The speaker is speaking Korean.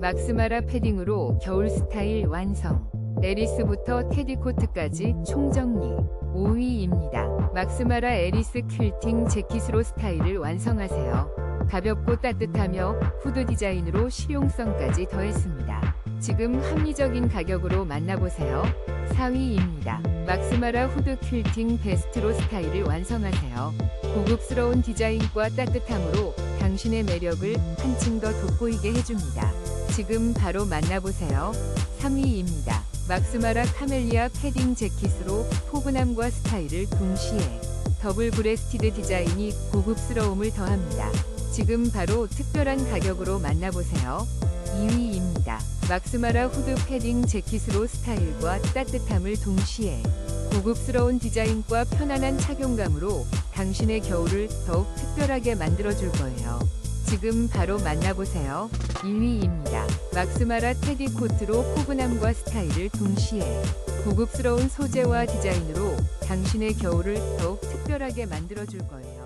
막스마라 패딩으로 겨울 스타일 완성. 에리스부터 테디 코트까지 총정리. 5위입니다. 막스마라 에리스 퀼팅 재킷으로 스타일을 완성하세요. 가볍고 따뜻하며 후드 디자인으로 실용성까지 더했습니다. 지금 합리적인 가격으로 만나보세요. 4위입니다. 막스마라 후드 퀼팅 베스트로 스타일을 완성하세요. 고급스러운 디자인과 따뜻함으로 당신의 매력을 한층 더 돋보이게 해줍니다. 지금 바로 만나보세요. 3위입니다. 막스마라 카멜리아 패딩 재킷으로 포근함과 스타일을 동시에 더블 브레스티드 디자인이 고급스러움을 더합니다. 지금 바로 특별한 가격으로 만나보세요. 2위입니다. 막스마라 후드 패딩 재킷으로 스타일과 따뜻함을 동시에 고급스러운 디자인과 편안한 착용감으로 당신의 겨울을 더욱 특별하게 만들어줄 거예요. 지금 바로 만나보세요. 1위입니다. 막스마라 테디 코트로 포근함과 스타일을 동시에 고급스러운 소재와 디자인으로 당신의 겨울을 더욱 특별하게 만들어줄 거예요.